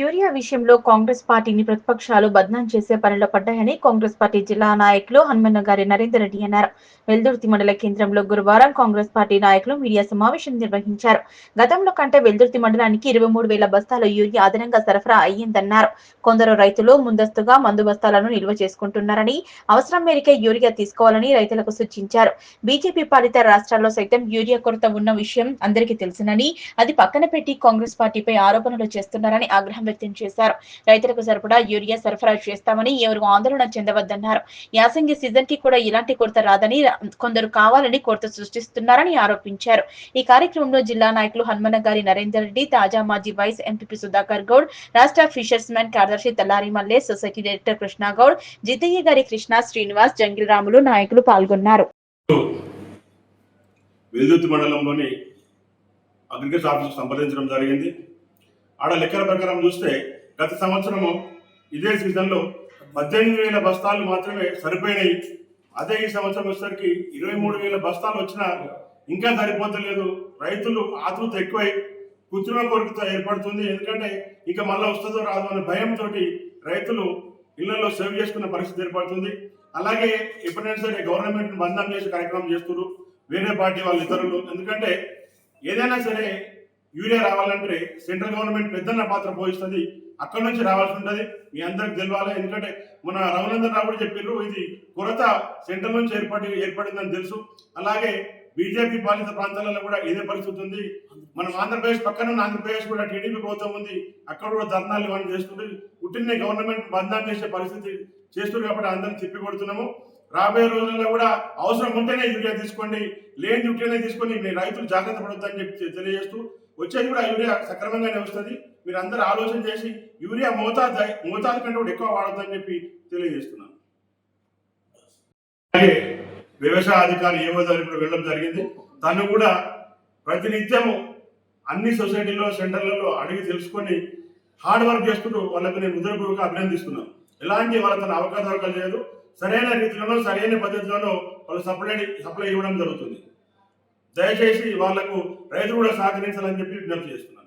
Urea విషయంలో కాంగ్రెస్ పార్టీని ప్రతిపక్షాలు బద్నాం చేసే పనిలో పడ్డాయని కాంగ్రెస్ పార్టీ జిల్లా నాయకులు హనుమన్న గారి నరేందర్ రెడ్డి అన్నారు. వెల్దుర్తి మండల కేంద్రంలో గురువారం కాంగ్రెస్ పార్టీ నాయకులు మీడియా సమావేశం నిర్వహించారు. గతంలో కంటే వెల్దుర్తి మండలానికి ఇరవై మూడు వేల బస్తాల యూరియా అదనంగా సరఫరా అయ్యిందన్నారు. కొందరు రైతులు ముందస్తుగా మందు బస్తాలను నిల్వ చేసుకుంటున్నారని అవసరం మేరకే యూరియా తీసుకోవాలని రైతులకు సూచించారు. బీజేపీ పాలిత రాష్ట్రాల్లో సైతం యూరియా కొరత ఉన్న విషయం అందరికీ తెలుసునని అది పక్కన పెట్టి కాంగ్రెస్ పార్టీపై ఆరోపణలు చేస్తున్నారని ఆగ్రహం వ్యక్తం చేశారు. రైతులకు సరిపడా యూరియా సరఫరా చేస్తామని ఎవరు ఆందోళన చెందవద్దన్నారు. యాసంగి సీజన్కి కూడా ఇలాంటి కొరత రాదని కొందరు కావాలని కొరత సృష్టిస్తున్నారని ఆరోపించారు. ఈ కార్యక్రమంలో జిల్లా నాయకులు హనుమన్న గారి నరేందర్ రెడ్డి తాజా మాజీ వైస్ ఎంపీపీ సుధాకర్ గౌడ్ రాష్ట్ర ఫిషర్స్ మెన్ కార్యదర్శి తల్లారి మల్లే సొసైటీ డైరెక్టర్ కృష్ణ గౌడ్ జితయ్య గారి కృష్ణ శ్రీనివాస్ జంగిల్ రాములు నాయకులు పాల్గొన్నారు. వెల్దుర్తి మండలంలోని అగ్రికల్చర్ ఆఫీస్ సంప్రదించడం జరిగింది. ఆడ లెక్కల ప్రకారం చూస్తే గత సంవత్సరము ఇదే సీజన్లో పద్దెనిమిది వేల బస్తాలు మాత్రమే సరిపోయినాయి. అదే ఈ సంవత్సరం వచ్చేసరికి ఇరవై మూడు వేల బస్తాలు వచ్చినా ఇంకా సరిపోతలేదు. రైతులు ఆతృత ఎక్కువై కృత్రిమ కోరికతో ఏర్పడుతుంది. ఎందుకంటే ఇక మళ్ళీ వస్తుందో రాదో అనే భయంతో రైతులు ఇళ్ళలో సేవ్ చేసుకున్న పరిస్థితి ఏర్పడుతుంది. అలాగే ఎప్పుడైనా సరే గవర్నమెంట్ బంధం చేసే కార్యక్రమం చేస్తున్నారు. వేరే పార్టీ వాళ్ళ ఇతరులు ఎందుకంటే ఏదైనా సరే యూరియా రావాలంటే సెంట్రల్ గవర్నమెంట్ పెద్దన్న పాత్ర పోషిస్తుంది. అక్కడ నుంచి రావాల్సి ఉంటుంది. మీ అందరికి తెలియాలి ఎందుకంటే మన రఘునందన్ రావు కూడా చెప్పారు ఇది కొరత సెంట్రల్ నుంచి ఏర్పడి ఏర్పడిందని తెలుసు. అలాగే బీజేపీ పాలిత ప్రాంతాలలో కూడా ఇదే పరిస్థితి ఉంది. మనం ఆంధ్రప్రదేశ్ పక్కన ఉన్న ఆంధ్రప్రదేశ్ కూడా టీడీపీ ప్రభుత్వం ఉంది. అక్కడ కూడా ధర్నాలు ఇవన్నీ చేస్తుంది పుట్టిన గవర్నమెంట్ బంధం చేసే పరిస్థితి చేస్తుంది కాబట్టి అందరం తిప్పి కొడుతున్నాము. రాబోయే రోజుల్లో కూడా అవసరం ఉంటేనే యూరియా తీసుకోండి. లేని యూరియానే తీసుకొని మీ రైతులు జాగ్రత్త పడొద్దని చెప్పి తెలియజేస్తూ వచ్చేది కూడా యూరియా సక్రమంగానే వస్తుంది మీరు అందరూ ఆలోచన చేసి యూరియా మోతాదు మోతాదు కంటే కూడా ఎక్కువ వాడొద్దని చెప్పి తెలియజేస్తున్నాను. అలాగే వ్యవసాయ అధికారి ఏవో ఇప్పుడు వెళ్ళడం జరిగింది. తను కూడా ప్రతినిత్యము అన్ని సొసైటీలో సెంటర్లలో అడిగి తెలుసుకొని హార్డ్ వర్క్ చేసుకుంటూ వాళ్ళకు నేను హృదయపూర్వక అభినందిస్తున్నాను. ఎలాంటి వాళ్ళ తన అవకాశాలు లేదు సరైన రీతిలోనో సరైన పద్ధతిలోనో వాళ్ళు సప్లై సప్లై ఇవ్వడం జరుగుతుంది. దయచేసి వాళ్ళకు రైతులు కూడా సహకరించాలని చెప్పి విజ్ఞప్తి చేస్తున్నాను.